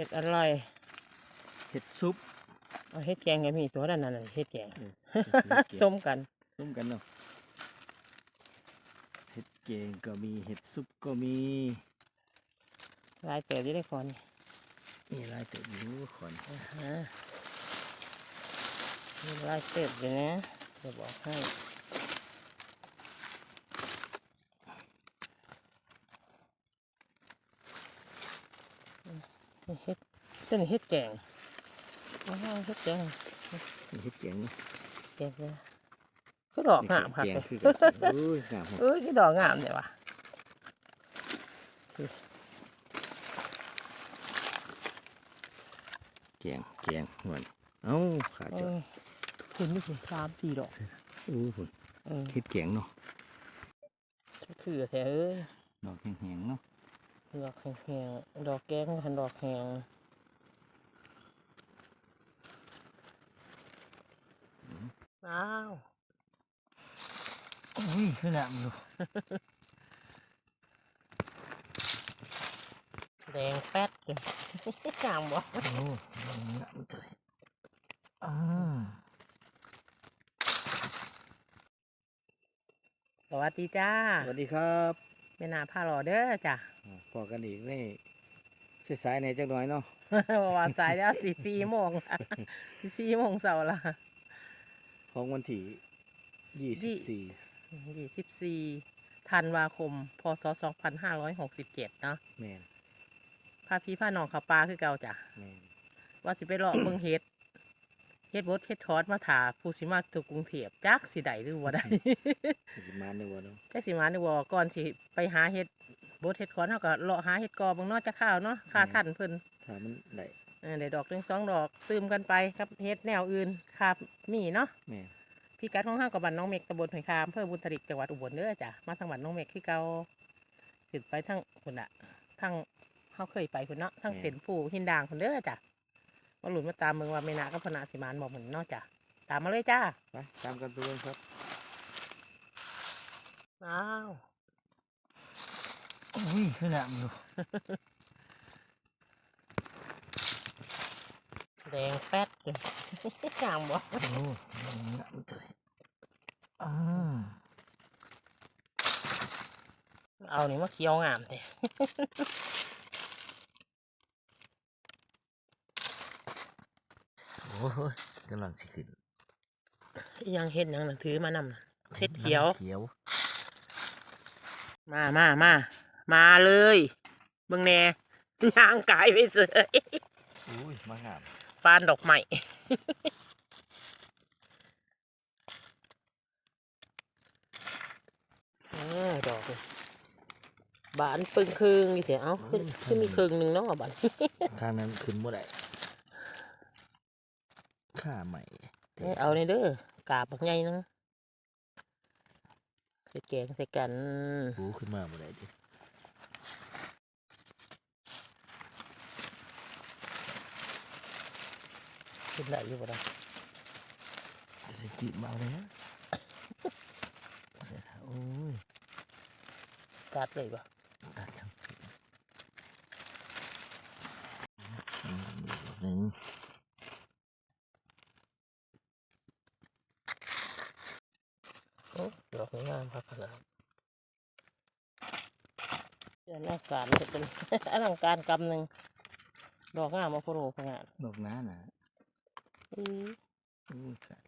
ห็ดอะไรเห็ดซุปเอาเห็ดแกงก็มีตัวด้านนั้นน่ะเห็ดแกงเออส้มกันส้มกันเนาะเห็ดเกงก็มีเห็ดซุปก็มีลายเติบอยู่ได้ก่อนมีหลายเติบอยู่ขอนฮะมีลายเติบอยู่นะจะบอกให้ เห็ดต้นเห็ดแกงอ๋อเห็ดแกงมีเห็ดเกงนะแกงเลยก็ดอกงามค่ะเกงคือกันอุ้ยงามเอ้ยที่ดอกงามเลยวะเกงเกงหวนเอ้าขาเอจออคุณไม่ถึงสามสี่ดอกอู้หุ่นเออเห็ดเกงเนาะคือแท้เอ้ยดอกแห้งๆเนาะ ดอกแห้งๆดอกแกงหันดอกแห้งอ้าวอุ้ยคือน้ำดูแดงแป๊ดเลยงามบ่โอ้น้ำเลยอ่าสวัสดีจ้า สวัสดีครับแม่นาพาหล่อเด้อจ้ะ อ่าพอกันอีกนี่สายๆในจังน้อยเนาะประวัติสายแล้วสี่สี่โมงละสี่โมงเสาร์ละของวันที่ยี่สิบสี่ยี่สิบสี่ธันวาคม พศสองพันห้าร้อยหกสิบเจ็ดเนาะแมนพาพี่พาน้องเขาปลาคือเก่าจ้ะแมนว่าสิไปเลาะเบิ่งเฮ็ดเฮ็ดบดเฮ็ดทอดมาถาผู้สิมาตัวกรุงเทพจักสิได้หรือบ่ได้สิมาในวันเนาะจักสิมาหรือบ่ก่อนสิไปหาเฮ็ด บดเฮ็ดคอนเฮาก็เลาะหาเฮ็ดกอเบิ่งเนาะจะข้าวเนาะค่าท่านเพิ่นถ้ามันได้เออได้ดอกหนึงสองดอกตืมกันไปกับเฮ็ดแนวอื่นค่ามีเนาะแมนพี่กัดของเฮากับบ้านน้องเมกตำบลหอยคามอำเภอบุญทริกจังหวัดอุบลเด้อจ้ะมาทางบ้านน้องเมกคือเก่าขึ้นไปทางพุ่นน่ะทางเฮาเคยไปพุ่นเนาะทางเส้นผู้หินด่างพุ่นเด้อจ้ะมาหลุนมาตามเมืองว่าแม่นากับพนาสิมานบอกเหมือนเนาะจ้ะตามมาเลยจ้าไปตามกันไปเลยครับ อ้าว อุ้ยคือน้ำดูแดงแป๊ดเลยงามบ่โอ้น้ำเลยอ่าเอานี่มาเคี้ยวงามแท้โอ้ยกำลังสิขึ้นยังเฮ็ดหยังน่ะถือมานำน่ะเฮ็ดเขียว เขียว มามามา มาเลยเบิ่งแหน่ย่างกายไปเสยอุ้ยมางามปานดอกไม้เออดอกเลยบานปึงครึ่งอยู่เถอะเอ้าขึ้นขึ้นมีครึ่งหนึ่งเนาะบานทางนั้นขึ้นบ่ได้ข้าใหม่เอ้ยเอาในเด้อกาบบักใหญ่นึงใส่แกงใส่กันหูขึ้นมาบ่ได้จิ ขึ้นได้อยู่บ่ได้สิจิมาเลยนะเสร็จแล้วโอ้ยกัดเลยบ่ตัดทั้งหนึ่งโอ้ดอกงามครับขนาดเดือนหน้าการจะเป็นอลังการกำหนึ่งดอกงามมาโคโรขนาดดอกน้าน่ะ อืออู้ยค่ะ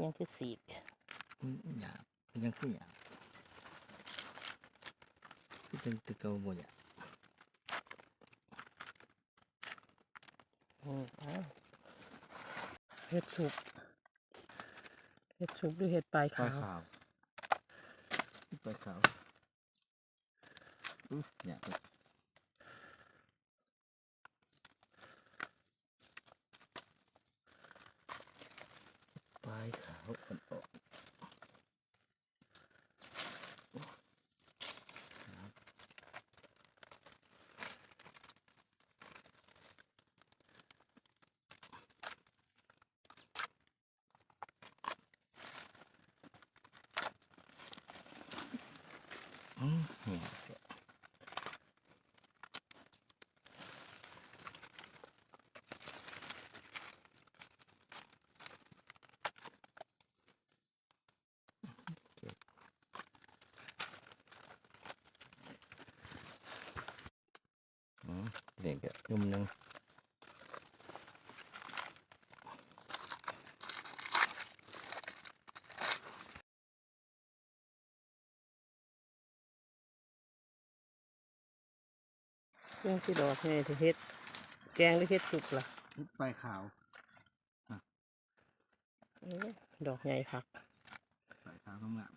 ยังคือสีกอืมหยาบมันยังคือหยาบคือจังตะเกาบ่หยาบอืมอ้าวเห็ดสุกเห็ดสุกหรือเห็ดปลายปลาขาว ขาวปลาขาวอู้หยาบเลยปลายขาวอ่อนๆอืมหยาบ นี่ก็ยุ่มหนึงเรื่องที่ดอกนี่ที่เฮ็ด แกงหรือเฮ็ดสุกล่ะไฟขาวเอ้ยดอกใหญ่คักไฟขาวงาม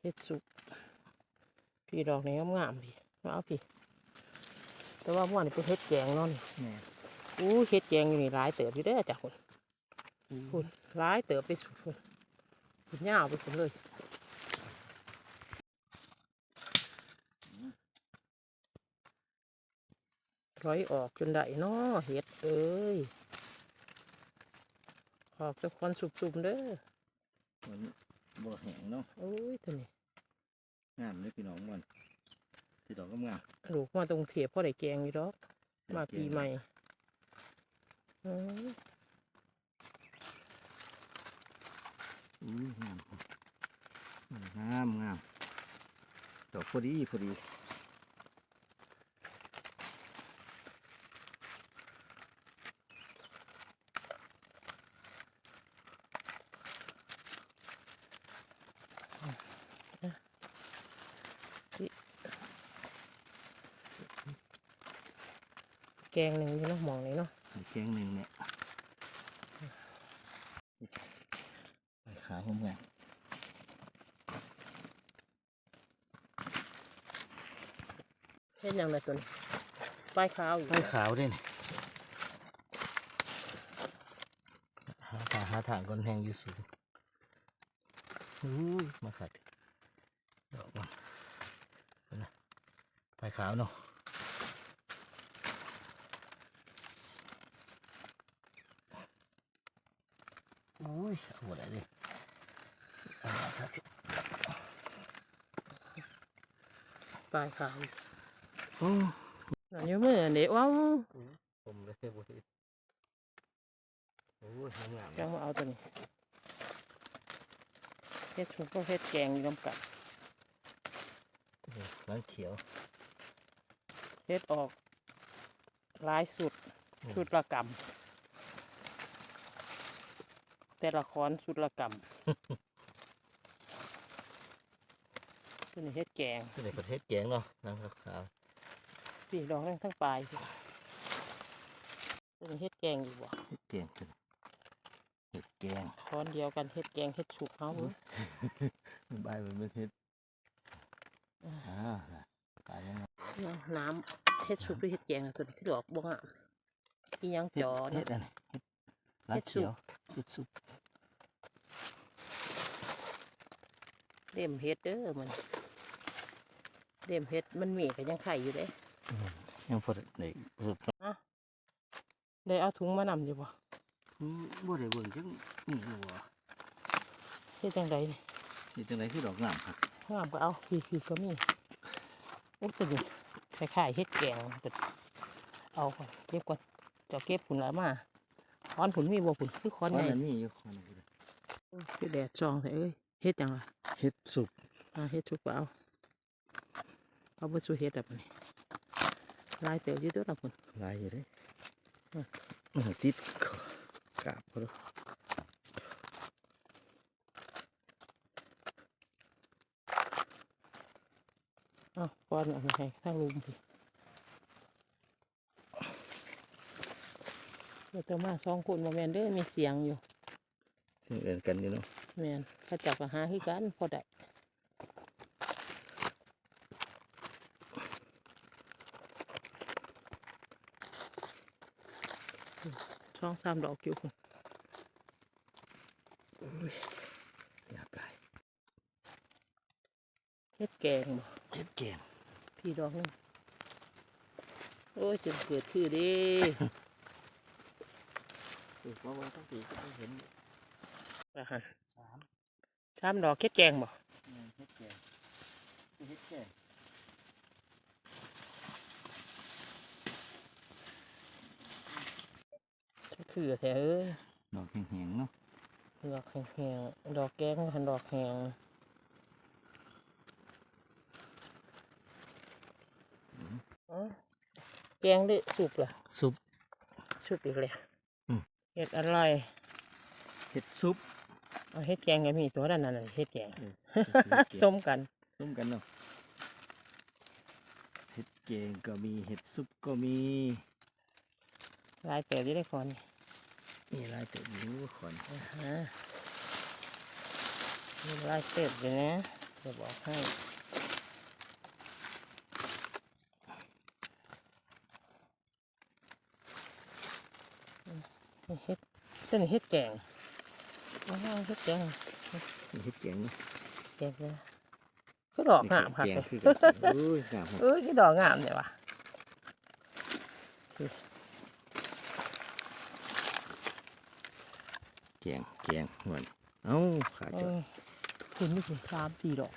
เฮ็ดสุกพี่ดอกนี้งามๆพี่มาเอาพี่ แต่ว่าเมื่อวานนี่เป็นเฮ็ดแกงเนาะนี่แม่อู้เฮ็ดแกงอยู่นี่หลายเติบอยู่เด้อจ้ะคุณคุณหลายเติบไปสุดคุณคุณยาวไปคุณเลยร้อยออกจนได้เนาะเฮ็ดเอ้ยออกจากควันสุบๆเด้อมันบ่แห้งเนาะโอ้ยตัวนี้งามเลยพี่น้องมันพี่ ดอกก็งามลูกมาตรงเทียบพ่อได้แกงอยู่ดอก มาปีใหม่เอ้ยอุ้ยงามงามงามดอกพอดีพอดี แกงหนึ่งอยู่เนาะหมองนี้เนาะไข่แกงหนึ่งเนี่ยไข่ขาวงามเฮ็ดหยังไงตัวนี้ปลายขาวอยู่ไข่ขาวด้วยนี่หาทางหาทางก้นแห้งอยู่สูงอุ้ยมาขัดดอกมันเป็นไงไข่ขาวเนาะ อุ้ยเอาหมดเลยเอามาครับปลายขาวอยู่อืมอันนี้มืออันนี้ว้าวผมเลยบุตรโอ้ยงามจังมาเอาตัวนี้เฮ็ดชุกก็เฮ็ดแกงอยู่น้ำกันน้ำเขียวเฮ็ดออกหลายสุดอืมชุดละกำ แต่ละคอนชุดละกำตัวนี้เฮ็ดแกงที่ในประเทศแกงเนาะน้ำขาวพี่ดอกนั่งทั้งปลายพี่ตัวนี้เฮ็ดแกงอยู่บ่ๆเฮ็ดแกงกันเฮ็ดแกงคอนเดียวกันเฮ็ดแกงเฮ็ดสุกเฮาเว้ยใบมันไม่เฮ็ดอ่าตายยังไงน้ำน้ำเฮ็ดสุกหรือเฮ็ดแกงอะตัวนี้ที่ดอกบ่งอะอีหยังจอเฮ็เนาะดอะไรเฮ็ดเฮ็ลาดสุกเขียว เฮ็ดสุกเล่มเฮ็ดเด้อมันเล่มเฮ็ดมันมีก็ยังไข่อยู่เด้ยังพอได้ประสบการณ์ได้เอาถุงมานำอยู่บ่อืมบ่ได้เบิ่งจังนี่อยู่บ่เฮ็ดจังไดนี่นี่จังไดคือดอกงามครับงามก็เอาพี่พี่ก็มีโอ้ตัวนี้คล้ายๆเฮ็ดแกงเปิดเอาก่อนเก็บก่อนเจะเก็บผุนละมา ค้อนผุนมีบ่ผุนคือค้อนอันใหญ่นั้นมีอยู่คนนึงคือแดดซองแต่เอ้ยเฮ็ดจังล่ะเฮ็ดสุกอ่าเฮ็ดทุกก็เอาเอาบ่สู้เฮ็ดแบบนี้ลายเต๋ออยู่ตัวละผุนหลายอยู่เด้อืมมันติดกาบพอดเอาก้อนเอันนี้ให้ทั้งลุมพี่ เดี๋ยวเตมาสองคนบ่แม่นเด้อมีเสียงอยู่ซึ่งเอิ้นกันอยู่เนาะแม่นเขาเจับก็หาคือกันพอได้ช่องสามดอกอยู่คุณอยากได้เฮ็ดแกงบ่เฮ็ดแกงพี่ดอกหนึงโอ้ยจนเกิดคือเดิ คือว่าว่าต้องปีก็ต้องเห็นอาหารสามสามดอกเฮ็ดแกงบ่อืมเฮ็ดแกงเฮ็ดแกงคือแท้เอ้ยดอกแห้งๆเนาะดอกแห้งๆดอกแกงหันดอกแห้งอ๋อแกงหรือสุปล่ะซุปสุปอีกเลยอืม เห็ดอร่อยเห็ดซุปเอาเห็ดแกงก็มีตัวด้านนั้นน่ะเห็ดแกงเออส้มกันส้มกันเนาะเห็ดแกงก็มีเห็ดซุปก็มีลายเติบอยู่ได้คนมีหลายเติบอยู่คนฮะมีลายเติบอยู่นะจะบอกให้อืมนี่ เห็ดต้นเห็ดแกงอ๋อเห็ดแกงมีเห็ดแกงเนาะแกงเลยคือดอกงามค่ะแกงคือกันโอ้ยงามครับเออคือดอกงามเนี่ยวะแกงแกงหวนเอ้าขาเอจดอคุณนี่ถึงสามสี่ดอก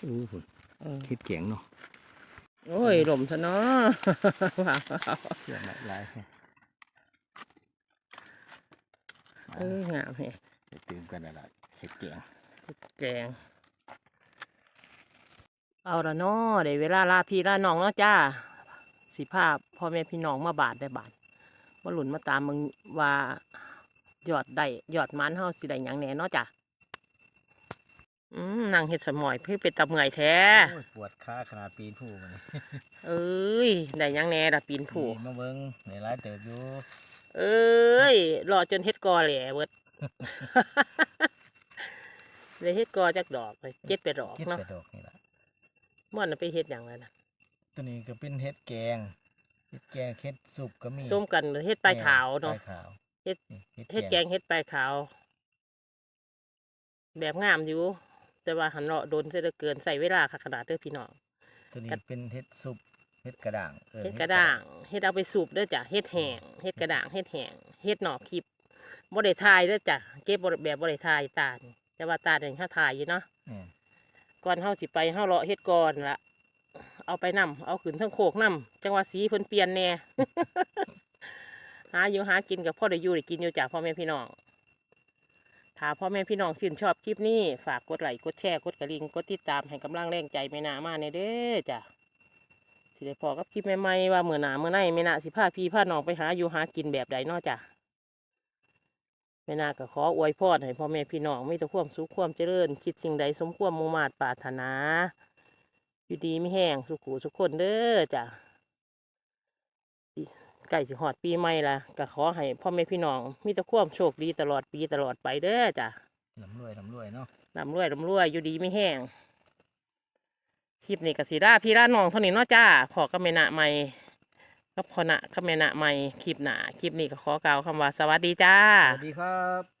โอ้หุ่นเออเห็ดแกงเนาะโอ้ยหล่มซะเนาะว้าวเชื่อหลายหลายแฮะ เอองามแฮะไปตื่มกันอะไรเห็ดแกงแกง เอาละเนาะได้เวลาลาพี่ลาน้องเนาะจ้า สิภาพพ่อแม่พี่น้องมาบาทได้บาทมาหลุนมาตามมึงว่ายอดได้ยอดมันเฮาสิได้หยังแหน่เนาะจ้ะอืมนางเฮ็ดสมอยเพื่อเป็นตะเมื่อยแท้ โอ้ยปวดขาขนาดปีนผู้มันเอ้ยได้หยังแหน่ละปีนผู้มาเบิ้งในร้ายเติบอยู่ เอ้ยรอจนเฮ็ดกอแหล่เบิดเลยเฮ็ดกอจักดอกไปเจ็ดไปดอกคิดเนาะไปดอกนี่ละม่วนน่ะไปเฮ็ดหยังแล้วนะตัวนี้ก็เป็นเห็ดแกงเห็ดแกงเห็ดซุปก็มีส้มกันเฮ็ดปลายขาวเนาะปลยขาวเฮ็ดนี่เฮ็ดแกงเฮ็ดปลายขาว แบบงามอยู่ แต่ว่าหันเลาะโดนเสียเหลือเกินใส่เวลาค่ะขนาดเด้อพี่น้อง ตัวนี้กัดเป็นเห็ดซุป เห็ดกระด้างอิ้นเฮ็ดกระด้างเฮ็ดเอาไปสูบเด้อจ้ะเฮ็ดแห้งเฮ็ดกระด้างเฮ็ดแห้งเฮ็ดหนอกคลิปบ่ได้ทายเด้อจ้ะเก็บบ่ได้แบบบ่ได้ทายตาลแต่ว่าตาลนี่เฮาทายอยู่เนาะแม่นก่อนเฮาสิไปเฮาเลาะเฮ็ดก่อนละเอาไปนํเอาขึ้นทั้งโคกนํจังว่าสีเพิ่นเปลี่ยนแหน่ หาอยู่หากินกับพ่อได้อยู่ได้กินอยู่จ้ะพ่อแม่พี่น้องถ้าพ่อแม่พี่น้องชื่นชอบคลิปนี้ฝากกดไลค์กดแชร์กดกระลิ่งกดติดตามให้กำลังแรงใจไม่นามาในเด้อจ้ะ สิได้พอกับคลิปใหม่ๆว่าเมื่อหนาเมื่อไหนไม่นาสิพาพี่พาน้องไปหาอยู่หากินแบบใดเนอจ้ะแม่นาก็ขออวยพรให้พ่อแม่พี่น้องมีแต่ความสุขความเจริญ คิดสิ่งใดสมความมุ่งมาตรปรารถนา อยู่ดีไม่แห้งสุขุสุขคนเด้อจ้ะปีใกล้สิหอดปีใหม่ละก็ขอให้พ่อแม่พี่น้องมีแต่ความโชคดีตลอดปีตลอดไปเด้อจ้ะลำรวยลำรวยเนาะร่ำรวยร่ำรวยอยู่ดีไม่แห้ง คลิปนี้กสิราพี่ราน้องเท่านี้เนาะจ้าพอก็เมนะใหม่ก็พอนะก็เมนะใหม่คลิปหนาคลิปนี้ก็ขอกล่าวคำว่าสวัสดีจ้า สวัสดีครับ